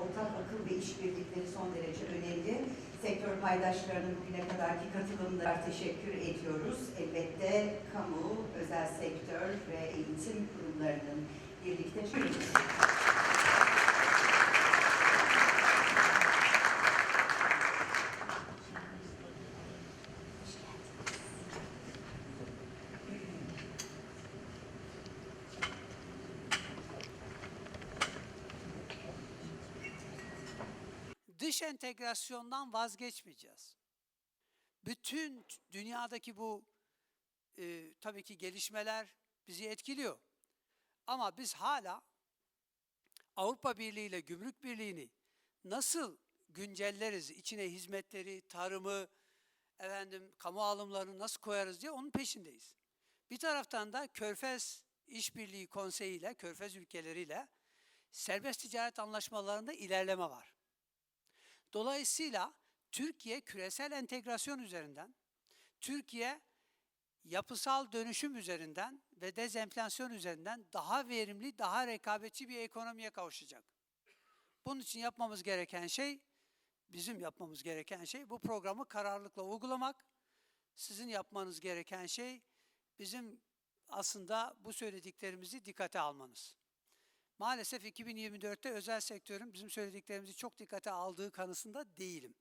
ortak akıl ve işbirlikleri son derece önemli. Sektör paydaşlarının bugüne kadarki katılımlara teşekkür ediyoruz. Elbette kamu, özel sektör ve eğitim kurumlarının birlikte dış entegrasyondan vazgeçmeyeceğiz. Bütün dünyadaki bu e, tabii ki gelişmeler bizi etkiliyor. Ama biz hala Avrupa Birliği ile Gümrük Birliği'ni nasıl güncelleriz, içine hizmetleri, tarımı, efendim kamu alımlarını nasıl koyarız diye onun peşindeyiz. Bir taraftan da Körfez İşbirliği Konseyi ile Körfez ülkeleriyle serbest ticaret anlaşmalarında ilerleme var. Dolayısıyla Türkiye küresel entegrasyon üzerinden, Türkiye yapısal dönüşüm üzerinden ve dezenflasyon üzerinden daha verimli, daha rekabetçi bir ekonomiye kavuşacak. Bunun için yapmamız gereken şey, bizim yapmamız gereken şey bu programı kararlılıkla uygulamak. Sizin yapmanız gereken şey bizim aslında bu söylediklerimizi dikkate almanız. Maalesef 2024'te özel sektörün bizim söylediklerimizi çok dikkate aldığı kanısında değilim.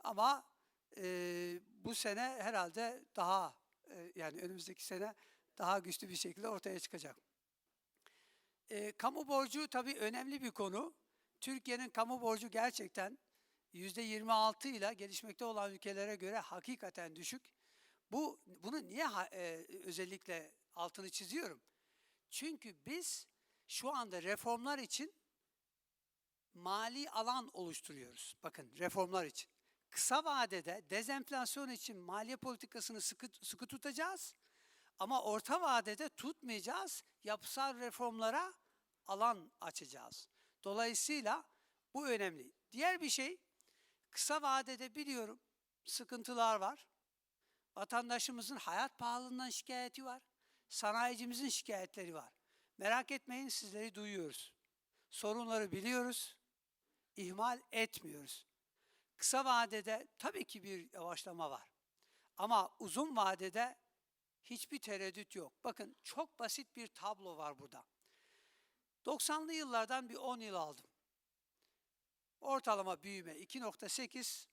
Ama e, bu sene herhalde daha e, yani önümüzdeki sene daha güçlü bir şekilde ortaya çıkacak. E, kamu borcu tabii önemli bir konu. Türkiye'nin kamu borcu gerçekten %26 ile gelişmekte olan ülkelere göre hakikaten düşük. Bu bunu niye e, özellikle altını çiziyorum? Çünkü biz şu anda reformlar için mali alan oluşturuyoruz. Bakın reformlar için. Kısa vadede dezenflasyon için maliye politikasını sıkı, sıkı tutacağız. Ama orta vadede tutmayacağız. Yapısal reformlara alan açacağız. Dolayısıyla bu önemli. Diğer bir şey kısa vadede biliyorum sıkıntılar var. Vatandaşımızın hayat pahalılığından şikayeti var. Sanayicimizin şikayetleri var. Merak etmeyin sizleri duyuyoruz. Sorunları biliyoruz. ihmal etmiyoruz. Kısa vadede tabii ki bir yavaşlama var. Ama uzun vadede hiçbir tereddüt yok. Bakın çok basit bir tablo var burada. 90'lı yıllardan bir 10 yıl aldım. Ortalama büyüme 2.8,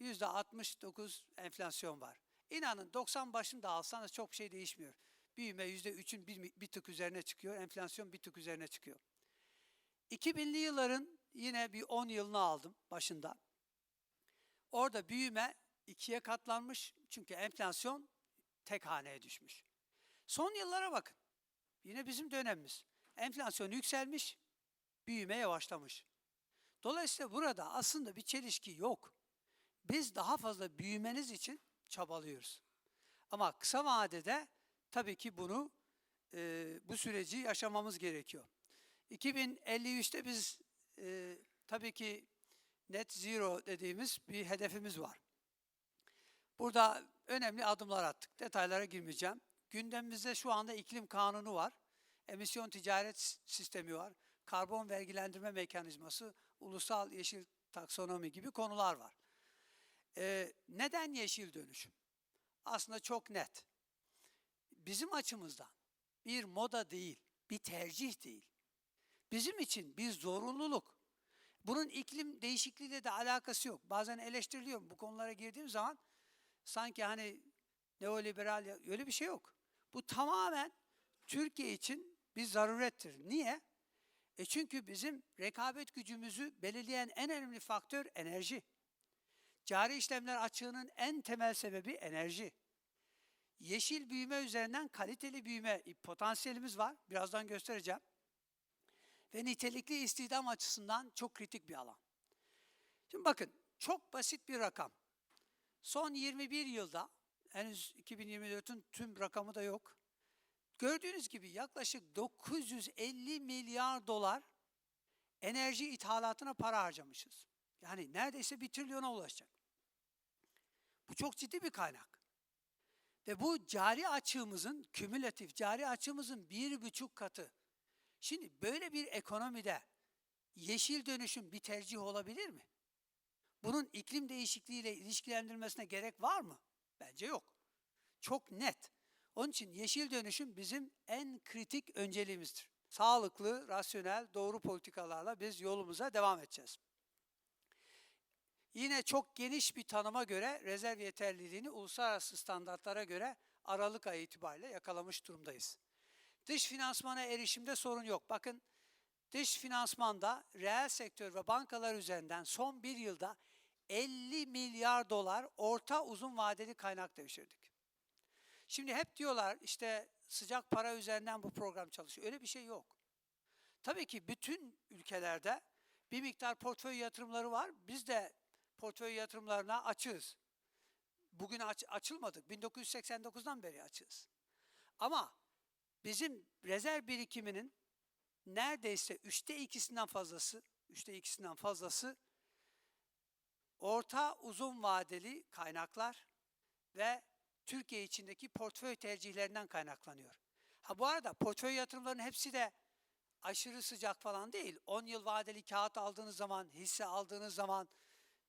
%69 enflasyon var. İnanın 90 başında alsanız çok şey değişmiyor. Büyüme %3'ün bir, bir tık üzerine çıkıyor, enflasyon bir tık üzerine çıkıyor. 2000'li yılların yine bir 10 yılını aldım başında. Orada büyüme ikiye katlanmış çünkü enflasyon tek haneye düşmüş. Son yıllara bakın. Yine bizim dönemimiz. Enflasyon yükselmiş, büyüme yavaşlamış. Dolayısıyla burada aslında bir çelişki yok. Biz daha fazla büyümeniz için çabalıyoruz. Ama kısa vadede tabii ki bunu e, bu süreci yaşamamız gerekiyor. 2053'te biz e, tabii ki net zero dediğimiz bir hedefimiz var. Burada önemli adımlar attık. Detaylara girmeyeceğim. Gündemimizde şu anda iklim kanunu var. Emisyon ticaret sistemi var. Karbon vergilendirme mekanizması, ulusal yeşil taksonomi gibi konular var. Ee, neden yeşil dönüşüm? Aslında çok net. Bizim açımızdan bir moda değil, bir tercih değil. Bizim için bir zorunluluk. Bunun iklim değişikliğiyle de alakası yok. Bazen eleştiriliyorum bu konulara girdiğim zaman sanki hani neoliberal öyle bir şey yok. Bu tamamen Türkiye için bir zarurettir. Niye? E çünkü bizim rekabet gücümüzü belirleyen en önemli faktör enerji. Cari işlemler açığının en temel sebebi enerji. Yeşil büyüme üzerinden kaliteli büyüme potansiyelimiz var. Birazdan göstereceğim. Ve nitelikli istihdam açısından çok kritik bir alan. Şimdi bakın çok basit bir rakam. Son 21 yılda henüz 2024'ün tüm rakamı da yok. Gördüğünüz gibi yaklaşık 950 milyar dolar enerji ithalatına para harcamışız. Yani neredeyse bir trilyona ulaşacak. Bu çok ciddi bir kaynak. Ve bu cari açığımızın, kümülatif cari açığımızın bir buçuk katı. Şimdi böyle bir ekonomide yeşil dönüşüm bir tercih olabilir mi? Bunun iklim değişikliğiyle ilişkilendirmesine gerek var mı? Bence yok. Çok net. Onun için yeşil dönüşüm bizim en kritik önceliğimizdir. Sağlıklı, rasyonel, doğru politikalarla biz yolumuza devam edeceğiz. Yine çok geniş bir tanıma göre rezerv yeterliliğini uluslararası standartlara göre Aralık ayı itibariyle yakalamış durumdayız. Dış finansmana erişimde sorun yok. Bakın dış finansmanda reel sektör ve bankalar üzerinden son bir yılda 50 milyar dolar orta uzun vadeli kaynak devşirdik. Şimdi hep diyorlar işte sıcak para üzerinden bu program çalışıyor. Öyle bir şey yok. Tabii ki bütün ülkelerde bir miktar portföy yatırımları var. Biz de portföy yatırımlarına açığız. Bugün aç- açılmadık. 1989'dan beri açığız. Ama bizim rezerv birikiminin neredeyse üçte ikisinden fazlası, üçte ikisinden fazlası orta uzun vadeli kaynaklar ve Türkiye içindeki portföy tercihlerinden kaynaklanıyor. Ha bu arada portföy yatırımlarının hepsi de aşırı sıcak falan değil. 10 yıl vadeli kağıt aldığınız zaman, hisse aldığınız zaman,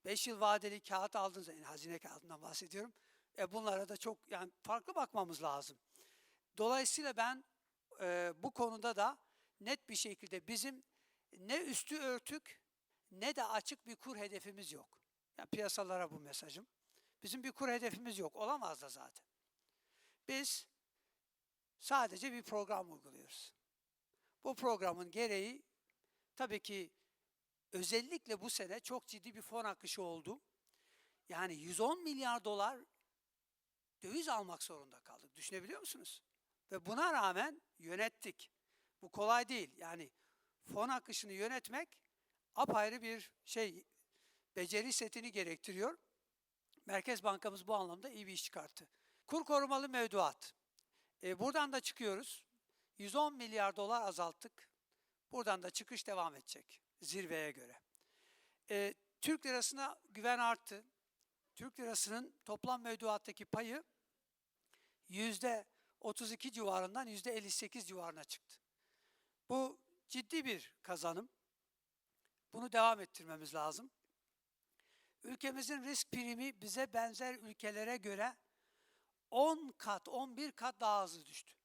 5 yıl vadeli kağıt aldığınız zaman, yani hazine kağıdından bahsediyorum. E bunlara da çok yani farklı bakmamız lazım. Dolayısıyla ben e, bu konuda da net bir şekilde bizim ne üstü örtük ne de açık bir kur hedefimiz yok. Yani piyasalara bu mesajım. Bizim bir kur hedefimiz yok. Olamaz da zaten. Biz sadece bir program uyguluyoruz. Bu programın gereği tabii ki özellikle bu sene çok ciddi bir fon akışı oldu. Yani 110 milyar dolar döviz almak zorunda kaldık. Düşünebiliyor musunuz? Ve buna rağmen yönettik. Bu kolay değil. Yani fon akışını yönetmek apayrı bir şey, beceri setini gerektiriyor. Merkez Bankamız bu anlamda iyi bir iş çıkarttı. Kur korumalı mevduat. E, buradan da çıkıyoruz. 110 milyar dolar azalttık. Buradan da çıkış devam edecek zirveye göre. E, Türk lirasına güven arttı. Türk lirasının toplam mevduattaki payı yüzde 32 civarından yüzde 58 civarına çıktı. Bu ciddi bir kazanım. Bunu devam ettirmemiz lazım. Ülkemizin risk primi bize benzer ülkelere göre 10 kat, 11 kat daha hızlı düştü.